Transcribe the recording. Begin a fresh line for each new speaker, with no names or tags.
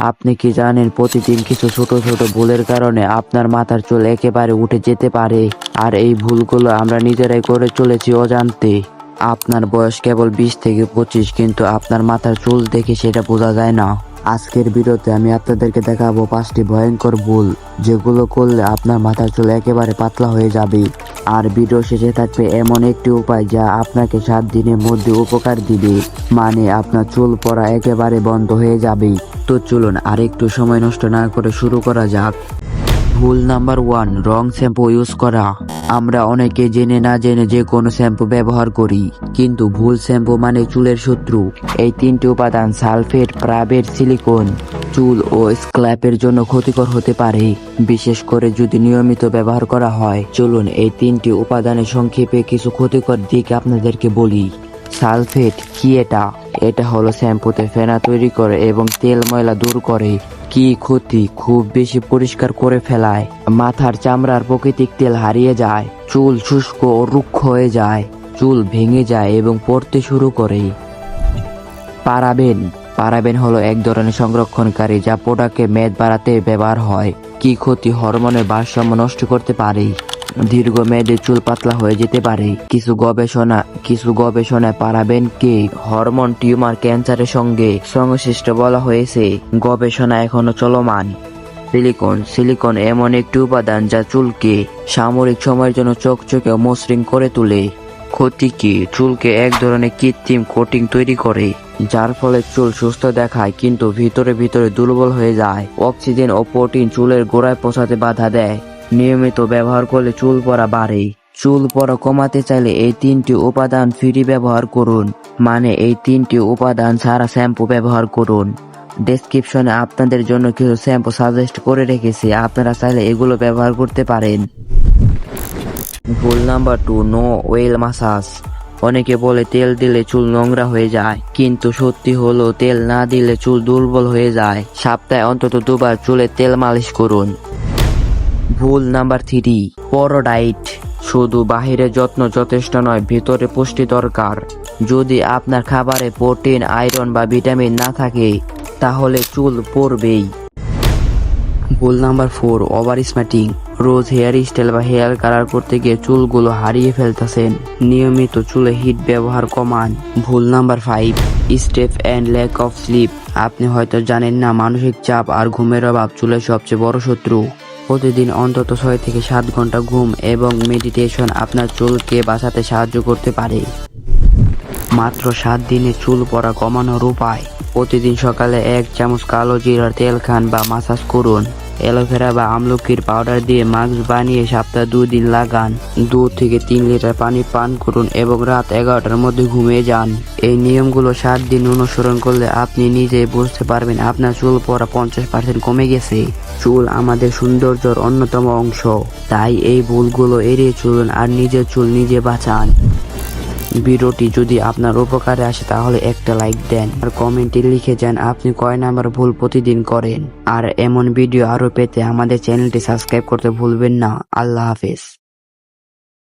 আপনি কি জানেন, প্রতিদিন কিছু ছোট ছোট ভুলের কারণে আপনার মাথার চুল একেবারে উঠে যেতে পারে। আর এই ভুলগুলো আমরা নিজেরাই করে চলেছি অজান্তে। আপনার বয়স কেবল বিশ থেকে পঁচিশ, কিন্তু আপনার মাথার চুল দেখে সেটা বোঝা যায় না। আজকের ভিডিওতে আমি আপনাদেরকে দেখাবো পাঁচটি ভয়ঙ্কর ভুল, যেগুলো করলে আপনার মাথার চুল একেবারে পাতলা হয়ে যাবে। আর ভিডিও শেষে থাকবে এমন একটি উপায় যা আপনাকে সাত দিনের মধ্যে উপকার দিবে। মানে আপনার চুল পড়া একেবারে বন্ধ হয়ে যাবে তো চলুন আর একটু সময় নষ্ট না করে শুরু করা যাক। ভুল number one, wrong shampoo use করা। আমরা অনেকে জেনে না জেনে যে কোনো শ্যাম্পু ব্যবহার করি, কিন্তু ভুল শ্যাম্পু মানে চুলের শত্রু। এই তিনটি উপাদান সালফেট প্রাইভেট সিলিকন, চুল ও স্ক্ল্যাপের জন্য ক্ষতিকর হতে পারে। বিশেষ করে যদি নিয়মিত ব্যবহার করা হয়, চলুন এই তিনটি উপাদানের সংক্ষেপে কিছু ক্ষতিকর দিক আপনাদেরকে বলি। সালফেট কি এটা এটা হলো শ্যাম্পুতে ফেনা তৈরি করে এবং তেল ময়লা দূর করে। কি ক্ষতি? খুব বেশি পরিষ্কার করে ফেলায়। মাথার চামড়ার প্রাকৃতিক তেল হারিয়ে যায়। চুল শুষ্ক ও রুক্ষ হয়ে যায়। চুল ভেঙে যায় এবং পড়তে শুরু করে। পারাবেন। পারাবেন হলো এক ধরনের সংরক্ষণকারী যা প্রোডাক্টে মেদ বাড়াতে ব্যবহার হয়। কি ক্ষতি? হরমোনের ভারসাম্য নষ্ট করতে পারে। দীর্ঘ মেয়াদে চুল পাতলা হয়ে যেতে পারে। কিছু গবেষণা, কিছু গবেষণায় পারাবেন কে? হরমোন টিউমার ক্যান্সারের সঙ্গে সংশ্লিষ্ট বলা হয়েছে, গবেষণা এখনও চলমান। সিলিকন সিলিকন এমন একটি উপাদান যা চুলকে সামরিক সময়ের জন্য চকচকে মসৃণ করে তোলে। ক্ষতি কি? চুলকে এক ধরনের কৃত্রিম কোটিং তৈরি করে, যার ফলে চুল সুস্থ দেখায় কিন্তু ভিতরে ভিতরে দুর্বল হয়ে যায়। অক্সিজেন ও প্রোটিন চুলের গোড়ায় পৌঁছাতে বাধা দেয়। নিয়মিত ব্যবহার করলে চুল পড়া বাড়ে। চুল পড়া কমাতে চাইলে এই তিনটি উপাদান ফ্রি ব্যবহার করুন। মানে এই তিনটি উপাদান ছাড়া শ্যাম্পু ব্যবহার করুন। ডেসক্রিপশনে আপনাদের জন্য কিছু শ্যাম্পু সাজেস্ট করে রেখেছি। আপনারা চাইলে এগুলো ব্যবহার করতে পারেন। ভুল number two no oil massage অনেকে বলে তেল দিলে চুল নোংরা হয়ে যায়, কিন্তু সত্যি হলো তেল না দিলে চুল দুর্বল হয়ে যায়। সপ্তাহে অন্তত দুবার চুলে তেল মালিশ করুন। ভুল নাম্বার থ্রি পরো ডাইট শুধু বাহিরে যত্ন যথেষ্ট নয়, ভিতরে পুষ্টি দরকার। যদি আপনার খাবারে প্রোটিন, আয়রন বা ভিটামিন না থাকে, তাহলে চুল পড়বেই। ভুল নাম্বার ফোর ওভার স্মার্টিং রোজ হেয়ার স্টাইল বা হেয়ার কালার করতে গিয়ে চুলগুলো হারিয়ে ফেলতেছেন। নিয়মিত চুলে হিট ব্যবহার কমান। ভুল number five step and lack of sleep. আপনি হয়তো জানেন না, মানসিক চাপ আর ঘুমের অভাব চুলের সবচেয়ে বড় শত্রু। প্রতিদিন অন্তত ছয় থেকে সাত ঘণ্টা ঘুম এবং মেডিটেশন আপনার চুলকে বাঁচাতে সাহায্য করতে পারে। মাত্র সাত দিনে চুল পড়া কমানোর উপায়। প্রতিদিন সকালে এক চামচ কালো জিরার তেল খান বা মাসাজ করুন। অ্যালোভেরা বা আমলকির পাউডার দিয়ে মাস্ক বানিয়ে সপ্তাহে দুই দিন লাগান। দু থেকে তিন লিটার পানি পান করুন এবং রাত এগারোটার মধ্যে ঘুমিয়ে যান। এই নিয়মগুলো সাত দিন অনুসরণ করলে আপনি নিজেই বুঝতে পারবেন আপনার চুল পড়া পঞ্চাশ পার্সেন্ট কমে গেছে। চুল আমাদের সৌন্দর্যের অন্যতম অংশ। তাই এই ভুলগুলো এড়িয়ে চলুন আর নিজের চুল নিজে বাঁচান। ভিডিওটি যদি আপনার উপকারে আসে তাহলে একটা লাইক দেন আর কমেন্টে লিখে যান আপনি কয় নাম্বার ভুল প্রতিদিন করেন। আর এমন ভিডিও আরও পেতে আমাদের চ্যানেলটি সাবস্ক্রাইব করতে ভুলবেন না। আল্লাহ হাফেজ।